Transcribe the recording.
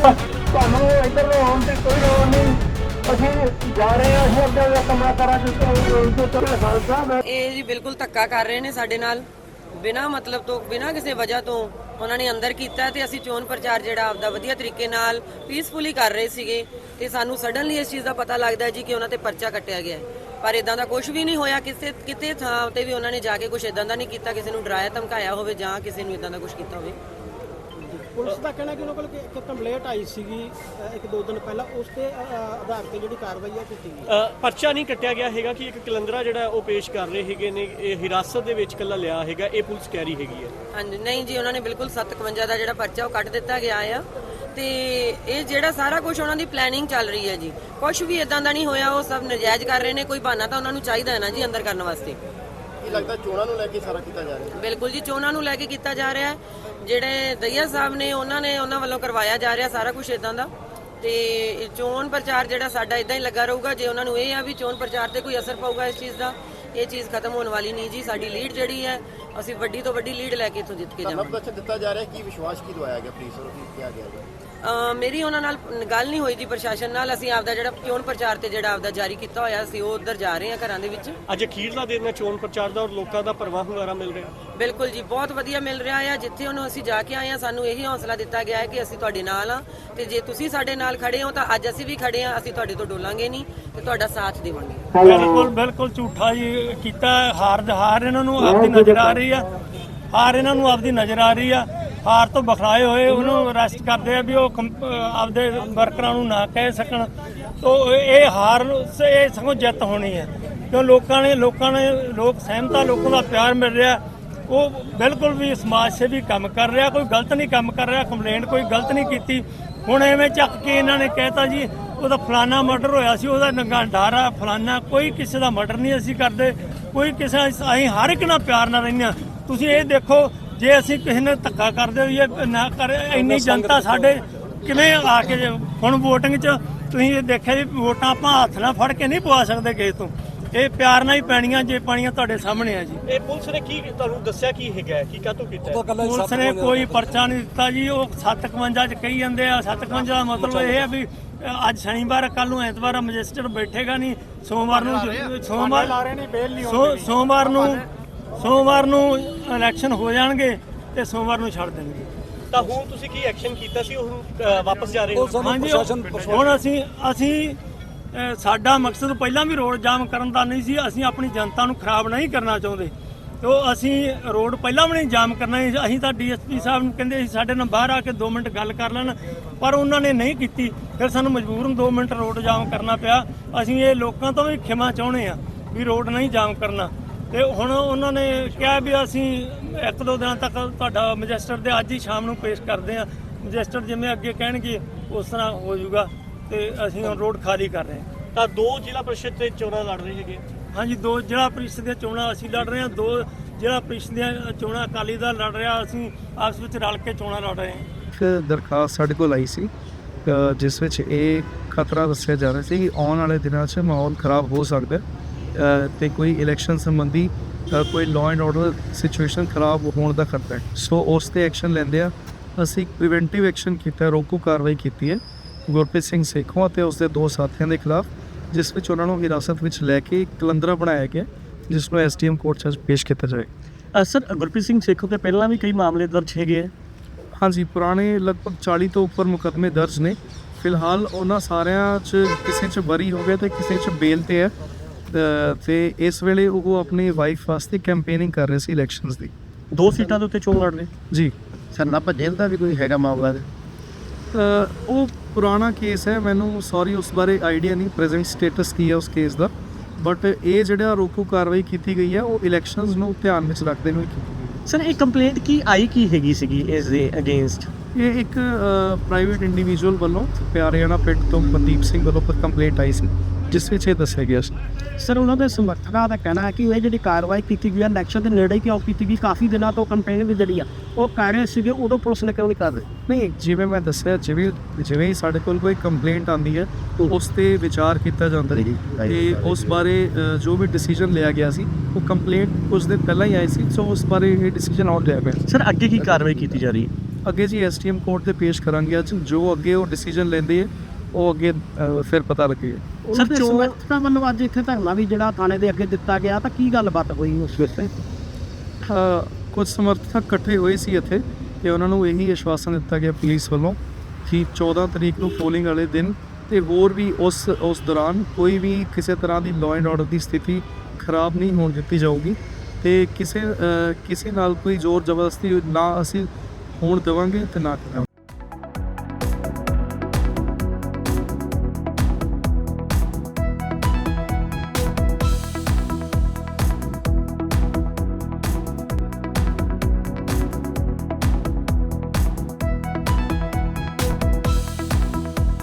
ਤੁਹਾਨੂੰ ਇੱਧਰ ਨੂੰ ਆਉਣ ਦੀ ਕੋਈ ਲੋੜ ਨਹੀਂ। ਅਸੀਂ ਜਾ ਰਹੇ ਹਾਂ, ਅਸੀਂ ਅੱਗੇ ਦਾ ਕੰਮਾਂ ਕਰਾਂ ਜਿਸ ਤੋਂ ਖਾਲਸਾ, ਮੈਂ ਇਹ ਜੀ ਬਿਲਕੁਲ ਧੱਕਾ ਕਰ ਰਹੇ ਨੇ ਸਾਡੇ ਨਾਲ। ਬਿਨਾ ਮਤਲਬ ਤੋਂ, ਬਿਨਾ ਕਿਸੇ ਵਜ੍ਹਾ ਤੋਂ ਉਹਨਾਂ ਨੇ ਅੰਦਰ ਕੀਤਾ ਤੇ ਅਸੀਂ ਚੋਣ ਪ੍ਰਚਾਰ ਜਿਹੜਾ ਆਪਦਾ ਵਧੀਆ ਤਰੀਕੇ ਨਾਲ ਪੀਸਫੁਲੀ ਕਰ ਰਹੇ ਸੀਗੇ ਤੇ ਸਾਨੂੰ ਸਡਨਲੀ ਇਸ ਚੀਜ਼ ਦਾ ਪਤਾ ਲੱਗਦਾ ਜੀ ਕਿ ਉਹਨਾਂ ਤੇ ਪਰਚਾ ਕੱਟਿਆ ਗਿਆ ਪਰ ਇਦਾਂ ਦਾ ਕੁਝ ਵੀ ਨਹੀਂ ਹੋਇਆ, ਕਿਸੇ, ਕਿਤੇ ਥਾਂ ਤੇ ਵੀ ਉਹਨਾਂ ਨੇ ਜਾ ਕੇ ਕੁਝ ਇਦਾਂ ਦਾ ਨਹੀਂ ਕੀਤਾ, ਕਿਸੇ ਨੂੰ ਡਰਾਇਆ, ਧਮਕਾਇਆ ਹੋਵੇ ਜਾਂ ਕਿਸੇ ਨੂੰ ਇਦਾਂ ਦਾ ਕੁਝ ਕੀਤਾ ਹੋਵੇ। ਪੁਲਿਸ ਦਾ ਕਹਿਣਾ ਕਿ ਉਹਨਾਂ ਕੋਲ ਇੱਕ ਕੰਪਲੇਂਟ ਆਈ ਸੀਗੀ ਇੱਕ ਦੋ ਦਿਨ ਪਹਿਲਾਂ ਉਸ ਤੇ ਆਧਾਰ ਤੇ ਜਿਹੜੀ ਕਾਰਵਾਈ ਹੈ ਕੀਤੀ ਗਈ। ਪਰਚਾ ਨਹੀਂ ਕੱਟਿਆ ਗਿਆ ਹੈਗਾ ਕਿ ਇੱਕ ਕਲੰਦਰਾ ਜਿਹੜਾ ਉਹ ਪੇਸ਼ ਕਰ ਰਹੇ ਹੈਗੇ ਨੇ ਇਹ ਹਿਰਾਸਤ ਦੇ ਵਿੱਚ ਕੱਲਾ ਲਿਆ ਹੈਗਾ ਇਹ ਪੁਲਿਸ ਕਹਿ ਰਹੀ ਹੈਗੀ ਹੈ। ਹਾਂਜੀ ਨਹੀਂ ਜੀ ਉਹਨਾਂ ਨੇ ਬਿਲਕੁਲ 57 ਦਾ ਜਿਹੜਾ ਪਰਚਾ ਉਹ ਕੱਟ ਦਿੱਤਾ ਗਿਆ ਆ। ਤੇ ਇਹ ਜਿਹੜਾ ਸਾਰਾ ਕੁਝ ਉਹਨਾਂ ਦੀ ਪਲੈਨਿੰਗ ਚੱਲ ਰਹੀ ਹੈ ਜੀ। ਕੁਝ ਵੀ ਇਦਾਂ ਦਾ ਨਹੀਂ ਹੋਇਆ ਉਹ ਸਭ ਨਜਾਇਜ਼ ਕਰ ਰਹੇ ਨੇ ਕੋਈ ਬਹਾਨਾ ਤਾਂ ਉਹਨਾਂ ਨੂੰ ਚਾਹੀਦਾ ਹੈ ਨਾ ਜੀ ਅੰਦਰ ਕਰਨ ਵਾਸਤੇ। ਕੀ ਲੱਗਦਾ ਚੋਣਾਂ ਨੂੰ ਲੈ ਕੇ ਸਾਰਾ ਕੀਤਾ ਜਾ ਰਿਹਾ ਬਿਲਕੁਲ ਜੀ, ਚੋਣਾਂ ਨੂੰ ਲੈ ਕੇ ਕੀਤਾ ਜਾ ਰਿਹਾ ਜਿਹੜੇ ਦਈਆ ਸਾਹਿਬ ਨੇ, ਉਹਨਾਂ ਨੇ ਉਹਨਾਂ ਵੱਲੋਂ ਕਰਵਾਇਆ ਜਾ ਰਿਹਾ ਸਾਰਾ ਕੁਝ ਇਦਾਂ ਦਾ। ਤੇ ਚੋਣ ਪ੍ਰਚਾਰ ਜਿਹੜਾ ਸਾਡਾ ਇਦਾਂ ਹੀ ਲੱਗਾ ਰਹੂਗਾ, ਜੇ ਉਹਨਾਂ ਨੂੰ ਇਹ ਆ ਵੀ ਚੋਣ ਪ੍ਰਚਾਰ ਤੇ ਕੋਈ ਅਸਰ ਪਊਗਾ ਇਸ ਚੀਜ਼ ਦਾ, ਇਹ ਚੀਜ਼ ਖਤਮ ਹੋਣ ਵਾਲੀ ਨਹੀਂ ਜੀ। ਸਾਡੀ ਲੀਡ ਜਿਹੜੀ ਹੈ ਅਸੀਂ ਵੱਡੀ ਤੋਂ ਵੱਡੀ ਲੀਡ ਲੈ ਕੇ ਇੱਥੋਂ ਜਿੱਤ ਕੇ ਜਾਵਾਂਗੇ। ਪ੍ਰਦਰਸ਼ਨ ਦਿੱਤਾ ਜਾ ਰਿਹਾ ਕੀ ਵਿਸ਼ਵਾਸ ਕੀ ਦਵਾਇਆ ਗਿਆ ਪੁਲਿਸ ਵੱਲੋਂ ਕੀ ਕਿਹਾ ਗਿਆ ਮੇਰੀ ਉਹਨਾਂ ਨਾਲ ਗੱਲ ਨਹੀਂ ਹੋਈ ਜੀ ਪ੍ਰਸ਼ਾਸਨ ਨਾਲ। ਅਸੀਂ ਆਪਦਾ ਜਿਹੜਾ ਚੋਣ ਪ੍ਰਚਾਰ ਤੇ ਜਿਹੜਾ ਆਪਦਾ ਜਾਰੀ ਕੀਤਾ ਹੋਇਆ ਸੀ ਉਹ ਉਧਰ ਜਾ ਰਹੇ ਹਾਂ ਘਰਾਂ ਦੇ ਵਿੱਚ। ਅੱਜ ਅਖੀਰਲਾ ਦਿਨ ਹੈ ਚੋਣ ਪ੍ਰਚਾਰ ਦਾ ਔਰ ਲੋਕਾਂ ਦਾ ਪਰਵਾਹ ਹੁੰਗਾਰਾ ਮਿਲ ਰਿਹਾ। ਬਿਲਕੁਲ ਜੀ ਬਹੁਤ ਵਧੀਆ ਮਿਲ ਰਿਹਾ ਆ। ਜਿੱਥੇ ਉਹਨੂੰ ਅਸੀਂ ਜਾ ਕੇ ਆਏ ਆ ਸਾਨੂੰ ਇਹੀ ਹੌਸਲਾ ਦਿੱਤਾ ਗਿਆ ਹੈ ਕਿ ਅਸੀਂ ਤੁਹਾਡੇ ਨਾਲ ਆ ਤੇ ਜੇ ਤੁਸੀਂ ਸਾਡੇ ਨਾਲ ਖੜੇ ਹੋ ਤਾਂ ਅੱਜ ਅਸੀਂ ਵੀ ਖੜੇ ਆ ਅਸੀਂ ਤੁਹਾਡੇ ਤੋਂ ਡੋਲਾਂਗੇ ਨਹੀਂ ਤੇ ਤੁਹਾਡਾ ਸਾਥ ਦੇਵਾਂਗੇ। ਬਿਲਕੁਲ ਬਿਲਕੁਲ ਝੂਠਾ ਜੀ ਕੀਤਾ। ਹਾਰ ਹਾਰ ਇਹਨਾਂ ਨੂੰ ਆਪਦੀ ਨਜ਼ਰ ਆ ਰਹੀ ਆ। ਹਾਰ ਇਹਨਾਂ ਨੂੰ ਆਪਦੀ ਨਜ਼ਰ ਆ ਰਹੀ ਆ। ਹਾਰ ਤੋਂ ਬਖਰਾਏ ਹੋਏ ਉਹਨੂੰ ਅਰੈਸਟ ਕਰਦੇ ਆ ਵੀ ਉਹ ਆਪਦੇ ਵਰਕਰਾਂ ਨੂੰ ਨਾ ਕਹਿ ਸਕਣ। ਤੋ ਇਹ ਹਾਰ ਇਹ ਸਗੋਂ ਜਿੱਤ ਹੋਣੀ ਹੈ। ਕਿਉਂ ਲੋਕਾਂ ਨੇ ਲੋਕਾਂ ਨੇ ਲੋਕ ਸਹਿਮਤਾ ਲੋਕਾਂ ਦਾ ਪਿਆਰ ਮਿਲ ਰਿਹਾ। ਉਹ ਬਿਲਕੁਲ ਵੀ ਸਮਾਜ ਸੇਵੀ ਕੰਮ ਕਰ ਰਿਹਾ, ਕੋਈ ਗਲਤ ਨਹੀਂ ਕੰਮ ਕਰ ਰਿਹਾ ਕੰਪਲੇਂਟ ਕੋਈ ਗਲਤ ਨਹੀਂ ਕੀਤੀ। ਹੁਣ ਐਵੇਂ ਚੱਕ ਕੇ ਇਹਨਾਂ ਨੇ ਕਹਿਤਾ ਜੀ, ਉਹਦਾ ਫਲਾਨਾ ਮਰਡਰ ਹੋਇਆ ਸੀ, ਉਹਦਾ ਨੰਗਾ ਡਾਰਾ, ਫਲਾਨਾ ਕੋਈ ਕਿਸੇ ਦਾ ਮਰਡਰ ਨਹੀਂ ਅਸੀਂ ਕਰਦੇ। ਕੋਈ ਕਿਸੇ ਅਸੀਂ ਹਰ ਇੱਕ ਨਾਲ ਪਿਆਰ ਨਾਲ ਰਹਿੰਦੇ ਹਾਂ। ਤੁਸੀਂ ਇਹ ਦੇਖੋ ਜੇ ਅਸੀਂ ਕਿਸੇ ਨੇ ਧੱਕਾ ਕਰਦੇ ਹੋਈਏ ਨਾ ਕਰ ਇੰਨੀ ਜਨਤਾ ਸਾਡੇ ਕਿਵੇਂ ਆ ਕੇ ਜੇ- ਹੁਣ VOTING 'ਚ ਤੁਸੀਂ ਇਹ ਦੇਖਿਆ ਵੀ ਵੋਟਾਂ ਆਪਾਂ ਹੱਥ ਨਾਲ ਫੜ ਕੇ ਨਹੀਂ ਪਵਾ ਸਕਦੇ ਕਿਸੇ ਤੋਂ। ਇਹ ਪਿਆਰ ਨਾਲ ਹੀ ਪੈਣੀਆਂ ਜੇ ਪਾਣੀਆਂ ਤੁਹਾਡੇ ਸਾਹਮਣੇ ਆ ਜੀ। ਇਹ ਪੁਲਿਸ ਨੇ ਕੀ ਤੁਹਾਨੂੰ ਦੱਸਿਆ ਕੀ ਹੈਗਾ? ਕੀ ਕਾਤੋਂ ਕੀਤਾ? ਪੁਲਿਸ ਨੇ ਕੋਈ ਪਰਚਾ ਨਹੀਂ ਦਿੱਤਾ ਜੀ ਉਹ 751 ਚ ਕਹੀ ਜਾਂਦੇ ਆ 751 ਦਾ ਮਤਲਬ ਇਹ ਹੈ ਵੀ ਅੱਜ ਸ਼ਨੀਵਾਰ ਕੱਲ ਨੂੰ ਐਤਵਾਰ ਮੈਜਿਸਟਰ ਬੈਠੇਗਾ ਨਹੀਂ ਸੋਮਵਾਰ ਨੂੰ ਸੋਮਵਾਰ ਲਾ ਰਹੇ ਨੇ ਬੇਲ ਨਹੀਂ ਸੋ- ਸੋਮਵਾਰ ਨੂੰ ਸੋਮਵਾਰ ਨੂੰ ਇਲੈਕਸ਼ਨ ਹੋ ਜਾਣਗੇ ਤੇ ਸੋਮਵਾਰ ਨੂੰ ਛੱਡ ਦੇਣਗੇ। ਤਾਂ ਹੁਣ ਤੁਸੀਂ ਕੀ ਐਕਸ਼ਨ ਕੀਤਾ ਸੀ? ਉਹ ਵਾਪਸ ਜਾ ਰਹੇ ਹੋ? ਹਾਂਜੀ ਹੁਣ ਅਸੀਂ ਅਸੀਂ ਸਾਡਾ ਮਕਸਦ ਪਹਿਲਾਂ ਵੀ ਰੋਡ ਜਾਮ ਕਰਨ ਦਾ ਨਹੀਂ ਸੀ, ਅਸੀਂ ਆਪਣੀ ਜਨਤਾ ਨੂੰ ਖਰਾਬ ਨਹੀਂ ਕਰਨਾ ਚਾਹੁੰਦੇ। ਤੋ ਅਸੀਂ ਰੋਡ ਪਹਿਲਾਂ ਵੀ ਨਹੀਂ ਜਾਮ ਕਰਨਾ ਸੀ। ਅਸੀਂ ਤਾਂ ਡੀਐਸਪੀ ਸਾਹਿਬ ਨੂੰ ਕਹਿੰਦੇ ਸੀ, ਸਾਡੇ ਨਾਲ ਬਾਹਰ ਆ ਕੇ 2 ਮਿੰਟ ਗੱਲ ਕਰ ਲੈਣ, ਪਰ ਉਹਨਾਂ ਨੇ ਨਹੀਂ ਕੀਤੀ। ਫਿਰ ਸਾਨੂੰ ਮਜਬੂਰਨ 2 ਮਿੰਟ ਰੋਡ ਜਾਮ ਕਰਨਾ ਪਿਆ। ਅਸੀਂ ਇਹ ਲੋਕਾਂ ਤੋਂ ਵੀ ਖਿਮਾ ਚਾਹੁੰਦੇ ਆ ਵੀ ਰੋਡ ਨਹੀਂ ਜਾਮ ਕਰਨਾ। ਤੇ ਹੁਣ ਉਹਨਾਂ ਨੇ ਕਿਹਾ ਵੀ ਅਸੀਂ ਇੱਕ ਦੋ ਦਿਨਾਂ ਤੱਕ ਤੁਹਾਡਾ ਮਜਿਸਟਰ ਦੇ ਅੱਜ ਹੀ ਸ਼ਾਮ ਨੂੰ ਪੇਸ਼ ਕਰਦੇ ਆ ਮਜਿਸਟਰ ਜਿਵੇਂ ਅੱਗੇ ਕਹਿਣਗੇ, ਉਸ ਤਰ੍ਹਾਂ ਹੋ ਜਾਊਗਾ। ਤੇ ਅਸੀਂ ਹੁਣ ਰੋਡ ਖਾਲੀ ਕਰ ਰਹੇ ਹਾਂ। ਤਾਂ ਦੋ ਜ਼ਿਲ੍ਹਾ ਪਰਿਸ਼ਦ ਤੇ ਚੋਣਾਂ ਲੜ ਰਹੇ ਹੈਗੇ। ਹਾਂਜੀ ਦੋ ਜ਼ਿਲ੍ਹਾ ਪ੍ਰੀਸ਼ਦ ਦੀਆਂ ਚੋਣਾਂ ਅਸੀਂ ਲੜ ਰਹੇ ਹਾਂ ਦੋ ਜ਼ਿਲ੍ਹਾ ਪ੍ਰੀਸ਼ਦ ਦੀਆਂ ਚੋਣਾਂ ਅਕਾਲੀ ਦਲ ਲੜ ਰਿਹਾ ਅਸੀਂ ਆਪਸ ਵਿੱਚ ਰਲ ਕੇ ਚੋਣਾਂ ਲੜ ਰਹੇ ਹਾਂ। ਇੱਕ ਦਰਖਾਸਤ ਸਾਡੇ ਕੋਲ ਆਈ ਸੀ ਅ, ਜਿਸ ਵਿੱਚ ਇਹ ਖਤਰਾ ਦੱਸਿਆ ਜਾ ਰਿਹਾ ਸੀ ਕਿ ਆਉਣ ਵਾਲੇ ਦਿਨਾਂ 'ਚ ਮਾਹੌਲ ਖਰਾਬ ਹੋ ਸਕਦਾ ਹੈ ਅ, ਤੇ ਕੋਈ ਇਲੈਕਸ਼ਨ ਸੰਬੰਧੀ ਅ, ਕੋਈ ਲਾਅ ਐਂਡ ਆਰਡਰ ਸਿਚੁਏਸ਼ਨ ਖਰਾਬ ਹੋਣ ਦਾ ਖਤਰਾ ਹੈ। ਸੋ ਉਸ ਤੇ ਐਕਸ਼ਨ ਲੈਂਦੇ ਆ ਅਸੀਂ ਪ੍ਰੀਵੈਂਟਿਵ ਐਕਸ਼ਨ ਕੀਤਾ ਰੋਕੂ ਕਾਰਵਾਈ ਕੀਤੀ ਹੈ। ਗੁਰਪ੍ਰੀਤ ਸਿੰਘ ਸੇਖੋਂ ਅਤੇ ਉਸ ਦੇ ਦੋ ਸਾਥੀਆਂ ਦੇ ਖਿਲਾਫ ਜਿਸ ਵਿੱਚ ਉਹਨਾਂ ਨੂੰ ਹਿਰਾਸਤ ਵਿੱਚ ਲੈ ਕੇ ਕਲੰਦਰਾ ਬਣਾਇਆ ਗਿਆ ਜਿਸ ਨੂੰ ਐਸਡੀਐਮ ਕੋਰਟ 'ਚ ਪੇਸ਼ ਕੀਤਾ ਜਾਏ ਸਰ ਗੁਰਪ੍ਰੀਤ ਸਿੰਘ ਸੇਖੋਂ ਤੇ ਪਹਿਲਾਂ ਵੀ ਕਈ ਮਾਮਲੇ ਦਰਜ ਹੈਗੇ ਆ? ਹਾਂਜੀ ਪੁਰਾਣੇ ਲਗਭਗ 40 ਤੋਂ ਉੱਪਰ ਮੁਕੱਦਮੇ ਦਰਜ ਨੇ। ਫਿਲਹਾਲ ਉਹਨਾਂ ਸਾਰਿਆਂ 'ਚ ਕਿਸੇ 'ਚ ਬਰੀ ਹੋ ਗਿਆ ਤੇ ਕਿਸੇ 'ਚ ਬੇਲ ਤੇ ਹੈ ਤੇ ਇਸ ਵੇਲੇ ਉਹ ਆਪਣੀ ਵਾਈਫ ਵਾਸਤੇ ਕੈਂਪੇਨਿੰਗ ਕਰ ਰਹੇ ਸੀ ਇਲੈਕਸ਼ਨਸ ਦੀ। ਦੋ ਸੀਟਾਂ ਦੇ ਉੱਤੇ ਚੋਣ ਲੜ ਰਹੇ? ਜੀ। ਸਰ ਨਾ ਭੱਜੇਲ ਦਾ ਵੀ ਕੋਈ ਹੈਗਾ ਮਾਮਲਾ? ਉਹ ਪੁਰਾਣਾ ਕੇਸ ਹੈ ਮੈਨੂੰ ਸੌਰੀ ਉਸ ਬਾਰੇ ਆਈਡੀਆ ਨਹੀਂ ਪ੍ਰੈਜ਼ੈਂਟ ਸਟੇਟਸ ਕੀ ਹੈ ਉਸ ਕੇਸ ਦਾ। ਬਟ ਇਹ ਜਿਹੜਾ ਰੋਕੂ ਕਾਰਵਾਈ ਕੀਤੀ ਗਈ ਹੈ ਉਹ ਇਲੈਕਸ਼ਨਸ ਨੂੰ ਧਿਆਨ ਵਿੱਚ ਰੱਖਦੇ ਹੋਏ ਕੀਤੀ ਗਈ ਸਰ ਇਹ ਕੰਪਲੇਂਟ ਕੀ ਆਈ ਕੀ ਹੈਗੀ ਸੀਗੀ ਇਸ ਦੇ ਅਗੇਂਸਟ ਇਹ ਇੱਕ ਪ੍ਰਾਈਵੇਟ ਇੰਡੀਵਿਜੂਅਲ ਵੱਲੋਂ ਪਿਆਰਿਆਣਾ ਪਿੰਡ ਤੋਂ ਮਨਦੀਪ ਸਿੰਘ ਵੱਲੋਂ ਕੰਪਲੇਂਟ ਆਈ ਸੀ। ਜਿਸ ਵਿੱਚ ਇਹ ਦੱਸਿਆ ਗਿਆ ਸੀ। ਸਰ ਉਹਨਾਂ ਦੇ ਸਮਰਥਕਾਂ ਦਾ ਕਹਿਣਾ ਹੈ ਕਿ ਇਹ ਜਿਹੜੀ ਕਾਰਵਾਈ ਕੀਤੀ ਗਈ ਹੈ ਇਲੈਕਸ਼ਨ ਦੇ ਨੇੜੇ ਕਿਉਂ ਕੀਤੀ ਗਈ? ਕਾਫੀ ਦਿਨਾਂ ਤੋਂ ਕੰਪੇਨ ਵੀ ਜਿਹੜੀ ਆ ਉਹ ਕਰ ਰਹੇ ਸੀਗੇ ਉਦੋਂ ਪੁਲਿਸ ਨੇ ਕਿਉਂ ਨਹੀਂ ਕਰ ਰਹੀ? ਨਹੀਂ ਜਿਵੇਂ ਮੈਂ ਦੱਸਿਆ ਜਿਵੇਂ ਜਿਵੇਂ ਹੀ ਸਾਡੇ ਕੋਲ ਕੋਈ ਕੰਪਲੇਂਟ ਆਉਂਦੀ ਹੈ ਉਸ ਤੇ ਵਿਚਾਰ ਕੀਤਾ ਜਾਂਦਾ ਹੈ। ਤੇ ਉਸ ਬਾਰੇ ਜੋ ਵੀ ਡਿਸੀਜਨ ਲਿਆ ਗਿਆ ਸੀ ਉਹ ਕੰਪਲੇਂਟ ਉਸ ਦਿਨ ਪਹਿਲਾਂ ਹੀ ਆਈ ਸੀ ਸੋ ਉਸ ਬਾਰੇ ਇਹ ਡਿਸੀਜਨ ਆਉਟ ਲਿਆ ਗਿਆ ਸਰ ਅੱਗੇ ਕੀ ਕਾਰਵਾਈ ਕੀਤੀ ਜਾ ਰਹੀ ਹੈ? ਅੱਗੇ ਜੀ ਐਸਟੀਐਮ ਕੋਰਟ ਤੇ ਪੇਸ਼ ਕਰਾਂਗੇ ਅੱਜ। ਜੋ ਅੱਗੇ ਉਹ ਡਿਸੀਜਨ ਲੈਂਦੇ ਹੈ ਉਹ ਅੱਗੇ ਫਿਰ ਪਤਾ ਉਹਨਾਂ ਦੇ ਸਮਰਥਕਾਂ ਵੱਲੋਂ ਅੱਜ ਇੱਥੇ ਧਰਨਾ ਵੀ ਜਿਹੜਾ ਥਾਣੇ ਦੇ ਅੱਗੇ ਦਿੱਤਾ ਗਿਆ ਤਾਂ ਕੀ ਗੱਲਬਾਤ ਹੋਈ ਉਸ ਵਿੱਚ ਅ, ਕੁਝ ਸਮਰਥਕ ਇਕੱਠੇ ਹੋਏ ਸੀ ਇੱਥੇ ਤੇ ਉਹਨਾਂ ਨੂੰ ਇਹੀ ਆਸ਼ਵਾਸਨ ਦਿੱਤਾ ਗਿਆ ਪੁਲਿਸ ਵੱਲੋਂ ਕਿ 14 ਤਰੀਕ ਨੂੰ ਪੋਲਿੰਗ ਵਾਲੇ ਦਿਨ ਤੇ ਹੋਰ ਵੀ ਉਸ ਉਸ ਦੌਰਾਨ ਕੋਈ ਵੀ ਕਿਸੇ ਤਰ੍ਹਾਂ ਦੀ ਲਾਅ ਐਂਡ ਆਰਡਰ ਦੀ ਸਥਿਤੀ ਖਰਾਬ ਨਹੀਂ ਹੋਣ ਦਿੱਤੀ ਜਾਊਗੀ ਤੇ ਕਿਸੇ ਕਿਸੇ ਨਾਲ ਕੋਈ ਜ਼ੋਰ ਜ਼ਬਰਦਸਤੀ ਨਾ ਅਸੀਂ ਹੋਣ ਦੇਵਾਂਗੇ ਤੇ ਨਾ ਕਰਾਂਗੇ।